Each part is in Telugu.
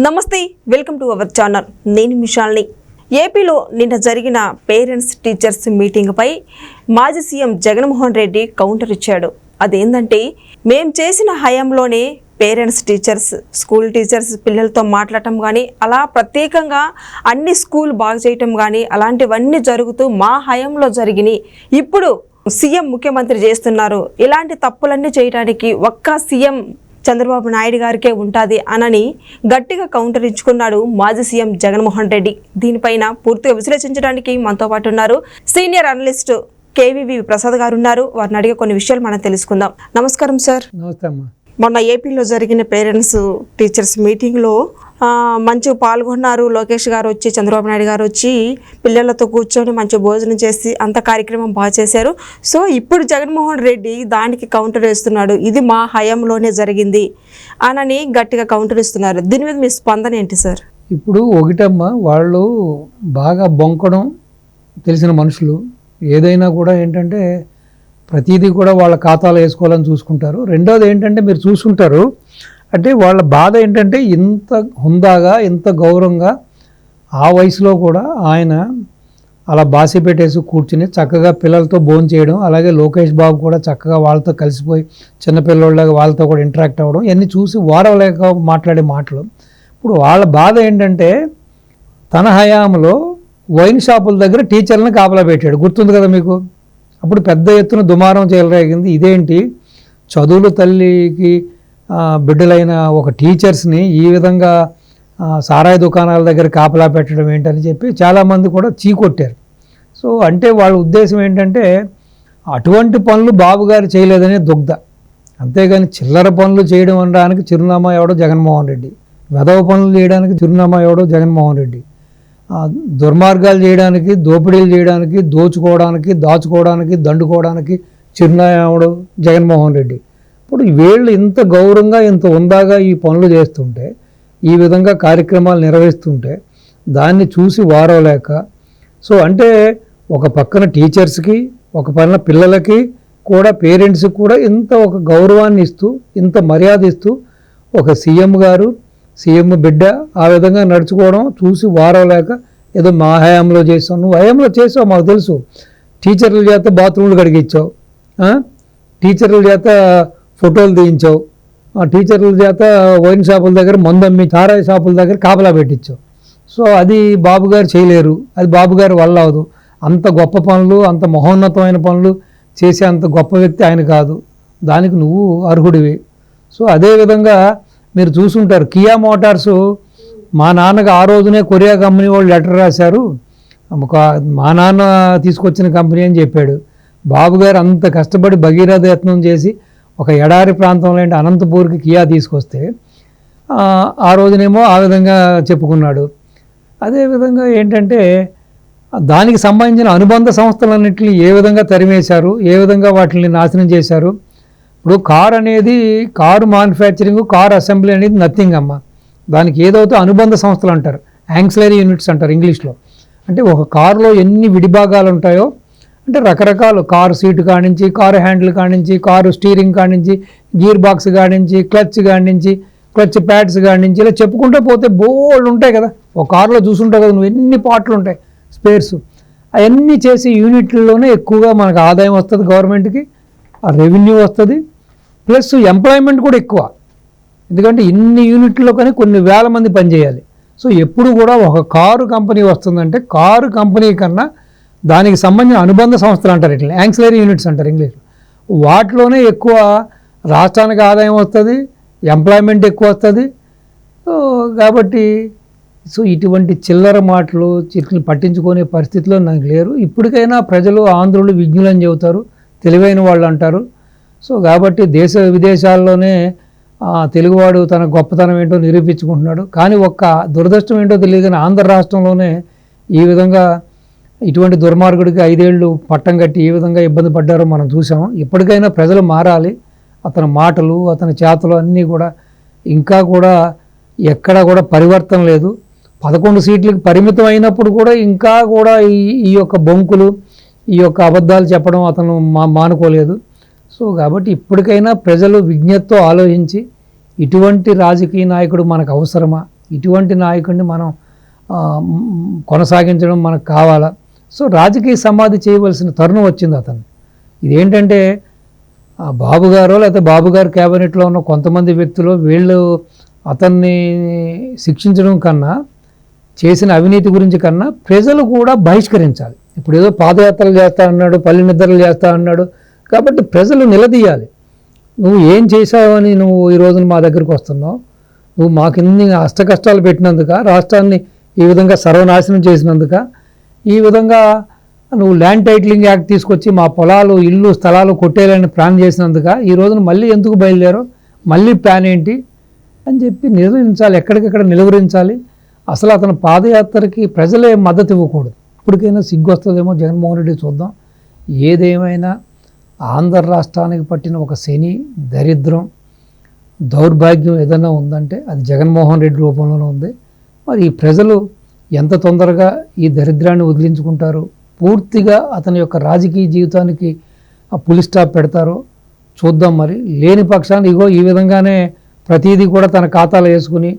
నమస్తే వెల్కమ్ టు అవర్ ఛానల్. నేను మిషాల్ని. ఏపీలో నిన్న జరిగిన పేరెంట్స్ టీచర్స్ మీటింగ్పై మాజీ సీఎం జగన్మోహన్ రెడ్డి కౌంటర్ ఇచ్చాడు. అదేంటంటే మేం చేసిన హయాంలోనే పేరెంట్స్ టీచర్స్ స్కూల్ టీచర్స్ పిల్లలతో మాట్లాడటం కానీ అలా ప్రత్యేకంగా అన్ని స్కూల్ బాగు చేయటం కానీ అలాంటివన్నీ జరుగుతూ మా హయాంలో జరిగినాయి. ఇప్పుడు సీఎం ముఖ్యమంత్రి చేస్తున్నారు. ఇలాంటి తప్పులన్నీ చేయడానికి ఒక్క సీఎం చంద్రబాబు నాయుడు గారికే ఉంటుంది అనని గట్టిగా కౌంటర్ ఇచ్చుకున్నాడు మాజీ సీఎం జగన్మోహన్ రెడ్డి. దీనిపైన పూర్తిగా విశ్లేషించడానికి మనతో పాటు ఉన్నారు సీనియర్ అనలిస్ట్ కేవీవి ప్రసాద్ గారు ఉన్నారు. వారిని అడిగే కొన్ని విషయాలు మనం తెలుసుకుందాం. నమస్కారం సార్. నమస్తే అమ్మా. మొన్న ఏపీలో జరిగిన పేరెంట్స్ టీచర్స్ మీటింగ్లో మంచిగా పాల్గొన్నారు. లోకేష్ గారు వచ్చి చంద్రబాబు నాయుడు గారు వచ్చి పిల్లలతో కూర్చొని మంచి భోజనం చేసి అంత కార్యక్రమం బాగా చేశారు. సో ఇప్పుడు జగన్మోహన్ రెడ్డి దానికి కౌంటర్ వేస్తున్నాడు. ఇది మా హయాంలోనే జరిగింది అనని గట్టిగా కౌంటర్ ఇస్తున్నారు దీని మీద మీ స్పందన ఏంటి సార్? ఇప్పుడు ఒకటమ్మా వాళ్ళు బాగా బొంకడం తెలిసిన మనుషులు. ఏదైనా కూడా ఏంటంటే ప్రతిదీ కూడా వాళ్ళ ఖాతాలో వేసుకోవాలని చూసుకుంటారు. రెండోది ఏంటంటే మీరు చూసుకుంటారు అంటే వాళ్ళ బాధ ఏంటంటే ఇంత హుందాగా ఇంత గౌరవంగా ఆ వయసులో కూడా ఆయన అలా బాసి పెట్టేసి కూర్చుని చక్కగా పిల్లలతో భోజనం చేయడం అలాగే లోకేష్ బాబు కూడా చక్కగా వాళ్ళతో కలిసిపోయి చిన్నపిల్లలాగా వాళ్ళతో కూడా ఇంటరాక్ట్ అవ్వడం ఇవన్నీ చూసి వారవలేక మాట్లాడే మాటలు. ఇప్పుడు వాళ్ళ బాధ ఏంటంటే తన హయాంలో వైన్ షాపుల దగ్గర టీచర్లను కాపలా పెట్టాడు. గుర్తుంది కదా మీకు? అప్పుడు పెద్ద ఎత్తున దుమారం చేయలేగింది ఇదేంటి? చదువుల తల్లికి బిడ్డలైన ఒక టీచర్స్ని ఈ విధంగా సారాయి దుకాణాల దగ్గర కాపలా పెట్టడం ఏంటని చెప్పి చాలామంది కూడా చీకొట్టారు. సో అంటే వాళ్ళ ఉద్దేశం ఏంటంటే అటువంటి పనులు బాబు గారు చేయలేదనే దుగ్ధ. అంతేగాని చిల్లర పనులు చేయడం అనడానికి చిరునామా ఎవడో జగన్మోహన్ రెడ్డి. వెధవ పనులు చేయడానికి చిరునామా ఎవడో జగన్మోహన్ రెడ్డి. దుర్మార్గాలు చేయడానికి దోపిడీలు చేయడానికి దోచుకోవడానికి దాచుకోవడానికి దండుకోవడానికి చిరునామా ఎవడో జగన్మోహన్ రెడ్డి. ఇప్పుడు వీళ్ళు ఇంత గౌరవంగా ఇంత ఉందాగా ఈ పనులు చేస్తుంటే ఈ విధంగా కార్యక్రమాలు నిర్వహిస్తుంటే దాన్ని చూసి వారవలేక సో అంటే ఒక పక్కన టీచర్స్కి ఒక పక్కన పిల్లలకి కూడా పేరెంట్స్కి కూడా ఇంత ఒక గౌరవాన్ని ఇస్తూ ఇంత మర్యాద ఇస్తూ ఒక సీఎం గారు సీఎం బిడ్డ ఆ విధంగా నడుచుకోవడం చూసి వారవలేక ఏదో మా హయాంలో చేసావు నువ్వు హయాంలో చేసావు మాకు తెలుసు. టీచర్ల చేత బాత్రూమ్లు కడిగించావు టీచర్ల చేత ఫోటోలు తీయించావు. ఆ టీచర్ల చేత వైన్ షాపుల దగ్గర మందు అమ్మి చారాయి షాపుల దగ్గర కాపలా పెట్టించావు. సో అది బాబు గారు చేయలేరు. అది బాబు గారి వల్ల అవదు అంత గొప్ప పనులు అంత మహోన్నతమైన పనులు చేసే అంత గొప్ప వ్యక్తి ఆయన కాదు. దానికి నువ్వు అర్హుడివి. సో అదేవిధంగా మీరు చూసుంటారు కియా మోటార్స్ మా నాన్నకు ఆ రోజునే కొరియా కంపెనీ వాళ్ళు లెటర్ రాశారు. ఒక మా నాన్న తీసుకొచ్చిన కంపెనీ అని చెప్పాడు. బాబుగారు అంత కష్టపడి భగీరథ యత్నం చేసి ఒక ఎడారి ప్రాంతంలో ఏంటి అనంతపూర్కి కియా తీసుకొస్తే ఆ, రోజునేమో ఆ విధంగా చెప్పుకున్నాడు. అదేవిధంగా ఏంటంటే దానికి సంబంధించిన అనుబంధ సంస్థలన్నింటినీ ఏ విధంగా తరిమేశారు ఏ విధంగా వాటిని నాశనం చేశారు? ఇప్పుడు కార్ అనేది కారు మ్యానుఫ్యాక్చరింగ్ కార్ అసెంబ్లీ అనేది నథింగ్ అమ్మ. దానికి ఏదైతే అనుబంధ సంస్థలు అంటారు యాంక్సిలరీ యూనిట్స్ అంటారు ఇంగ్లీష్లో. అంటే ఒక కారులో ఎన్ని విడిభాగాలు ఉంటాయో అంటే రకరకాలు కారు సీటు కానించి కారు హ్యాండిల్ కానించి కారు స్టీరింగ్ కానించి గీర్ బాక్స్ కానించి క్లచ్ కానించి క్లచ్ ప్యాడ్స్ కానించి ఇలా చెప్పుకుంటూ పోతే బోల్డ్ ఉంటాయి కదా. ఒక కారులో చూసుంటావు కదా నువ్వు ఎన్ని పార్ట్లు ఉంటాయి స్పేర్స్. అవన్నీ చేసి యూనిట్లలోనే ఎక్కువగా మనకు ఆదాయం వస్తుంది గవర్నమెంట్కి ఆ రెవెన్యూ వస్తుంది ప్లస్ ఎంప్లాయ్మెంట్ కూడా ఎక్కువ. ఎందుకంటే ఇన్ని యూనిట్లో కానీ కొన్ని వేల మంది పనిచేయాలి. సో ఎప్పుడు కూడా ఒక కారు కంపెనీ వస్తుందంటే కారు కంపెనీ కన్నా దానికి సంబంధించిన అనుబంధ సంస్థలు అంటారు ఇట్లా. యాంక్సిలరీ యూనిట్స్ అంటారు ఇంగ్లీష్లో. వాటిలోనే ఎక్కువ రాష్ట్రానికి ఆదాయం వస్తుంది ఎంప్లాయ్మెంట్ ఎక్కువ వస్తుంది. కాబట్టి సో ఇటువంటి చిల్లర మాటలు చిట్లు పట్టించుకునే పరిస్థితిలో నాకు లేరు. ఇప్పటికైనా ప్రజలు ఆంధ్రులు విజ్ఞులని చెబుతారు తెలివైన వాళ్ళు అంటారు. సో కాబట్టి దేశ విదేశాల్లోనే తెలుగువాడు తన గొప్పతనం ఏంటో నిరూపించుకుంటున్నాడు. కానీ ఒక్క దురదృష్టం ఏంటో తెలియదు కానీ ఆంధ్ర రాష్ట్రంలోనే ఈ విధంగా ఇటువంటి దుర్మార్గుడికి ఐదేళ్ళు పట్టం కట్టి ఏ విధంగా ఇబ్బంది పడ్డారో మనం చూసాం ఇప్పటికైనా ప్రజలు మారాలి. అతని మాటలు అతని చేతలు అన్నీ కూడా ఇంకా కూడా ఎక్కడా కూడా పరివర్తన లేదు. పదకొండు సీట్లకు పరిమితం అయినప్పుడు కూడా ఇంకా కూడా ఈ ఈ యొక్క బొంకులు ఈ యొక్క అబద్ధాలు చెప్పడం అతను మా మానుకోలేదు. సో కాబట్టి ఇప్పటికైనా ప్రజలు విజ్ఞతతో ఆలోచించి ఇటువంటి రాజకీయ నాయకుడు మనకు అవసరమా? ఇటువంటి నాయకుడిని మనం కొనసాగించడం మనకు కావాలా? సో రాజకీయ సమాధి చేయవలసిన తరుణం వచ్చింది అతను. ఇదేంటంటే ఆ బాబు గారో లేకపోతే బాబు గారు క్యాబినెట్లో ఉన్న కొంతమంది వ్యక్తులు వీళ్ళు అతన్ని శిక్షించడం కన్నా చేసిన అవినీతి గురించి కన్నా ప్రజలు కూడా బహిష్కరించాలి. ఇప్పుడు ఏదో పాదయాత్రలు చేస్తా అన్నాడు పల్లె నిద్రలు చేస్తా అన్నాడు కాబట్టి ప్రజలు నిలదీయాలి. నువ్వు ఏం చేశావని నువ్వు ఈ రోజున మా దగ్గరికి వస్తున్నావు? నువ్వు మాకు ఇన్ని అష్ట కష్టాలు పెట్టినందుక రాష్ట్రాన్ని ఈ విధంగా సర్వనాశనం చేసినందుక ఈ విధంగా నువ్వు ల్యాండ్ టైటిలింగ్ యాక్ట్ తీసుకొచ్చి మా పొలాలు ఇల్లు స్థలాలు కొట్టేయాలని ప్లాన్ చేసినందుక ఈ రోజున మళ్ళీ ఎందుకు బయలుదేరో మళ్ళీ ప్లాన్ ఏంటి? అని చెప్పి నిర్వహించాలి ఎక్కడికెక్కడ నిలువరించాలి. అసలు అతని పాదయాత్రకి ప్రజలే మద్దతు ఇవ్వకూడదు. ఇప్పటికైనా సిగ్గు వస్తుందేమో జగన్మోహన్ రెడ్డి చూద్దాం. ఏదేమైనా ఆంధ్ర రాష్ట్రానికి పట్టిన ఒక శని దరిద్రం దౌర్భాగ్యం ఏదైనా ఉందంటే అది జగన్మోహన్ రెడ్డి రూపంలోనే ఉంది. మరి ఈ ప్రజలు ఎంత తొందరగా ఈ దరిద్రాన్ని వదిలించుకుంటారు పూర్తిగా అతని యొక్క రాజకీయ జీవితానికి ఆ పులి స్టాప్ పెడతారో చూద్దాం మరి. లేని పక్షాన్ని ఇగో ఈ విధంగానే ప్రతిదీ కూడా తన ఖాతాలో వేసుకుని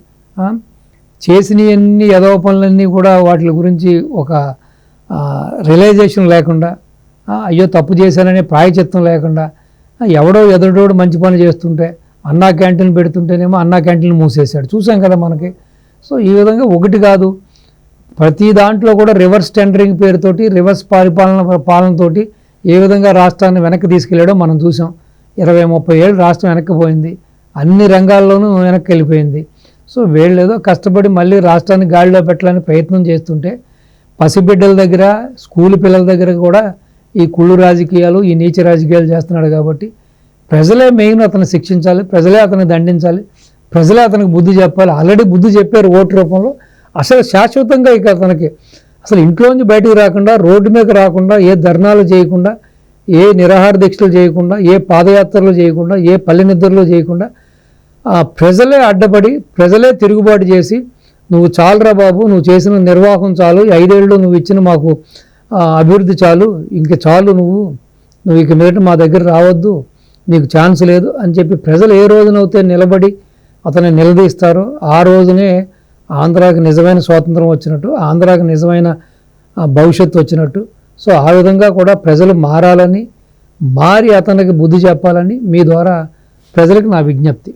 చేసినవన్నీ యదవ పనులన్నీ కూడా వాటి గురించి ఒక రియలైజేషన్ లేకుండా అయ్యో తప్పు చేశాననే ప్రాయచిత్తం లేకుండా ఎవడో ఎదుడోడు మంచి పని చేస్తుంటే అన్నా క్యాంటీన్ పెడుతుంటేనేమో అన్నా క్యాంటీన్ మూసేశాడు. చూసాం కదా మనకి. సో ఈ విధంగా ఒకటి కాదు ప్రతి దాంట్లో కూడా రివర్స్ టెండరింగ్ పేరుతోటి రివర్స్ పరిపాలన పాలనతోటి ఏ విధంగా రాష్ట్రాన్ని వెనక్కి తీసుకెళ్ళాడో మనం చూసాం. ఇరవై ముప్పై ఏళ్ళు రాష్ట్రం వెనక్కి పోయింది. అన్ని రంగాల్లోనూ వెనక్కి వెళ్ళిపోయింది. సో వీళ్ళు ఏదో కష్టపడి మళ్ళీ రాష్ట్రాన్ని గాడిలో పెట్టాలని ప్రయత్నం చేస్తుంటే పసిబిడ్డల దగ్గర స్కూల్ పిల్లల దగ్గర కూడా ఈ కుళ్ళు రాజకీయాలు ఈ నీచ రాజకీయాలు చేస్తున్నాడు కాబట్టి ప్రజలే మెయిన్ అతను శిక్షించాలి ప్రజలే అతను దండించాలి ప్రజలే అతనికి బుద్ధి చెప్పాలి. ఆల్రెడీ బుద్ధి చెప్పారు ఓటు రూపంలో. అసలు శాశ్వతంగా ఇక తనకి అసలు ఇంట్లోంచి బయటకు రాకుండా రోడ్డు మీద రాకుండా ఏ ధర్నాలు చేయకుండా ఏ నిరాహార దీక్షలు చేయకుండా ఏ పాదయాత్రలు చేయకుండా ఏ పల్లె నిద్రలు చేయకుండా ఆ ప్రజలే అడ్డపడి ప్రజలే తిరుగుబాటు చేసి నువ్వు చాలురా బాబు నువ్వు చేసిన నిర్వాహం చాలు ఐదేళ్ళు నువ్వు ఇచ్చిన మాకు అభివృద్ధి చాలు ఇంక చాలు నువ్వు నువ్వు ఇక మీదట మా దగ్గర రావద్దు నీకు ఛాన్స్ లేదు అని చెప్పి ప్రజలు ఏ రోజునైతే నిలబడి అతన్ని నిలదీస్తారో ఆ రోజునే ఆంధ్రాకి నిజమైన స్వాతంత్రం వచ్చినట్టు ఆంధ్రాకి నిజమైన భవిష్యత్తు వచ్చినట్టు. సో ఆ విధంగా కూడా ప్రజలు మారాలని మారి అతనికి బుద్ధి చెప్పాలని మీ ద్వారా ప్రజలకు నా విజ్ఞప్తి.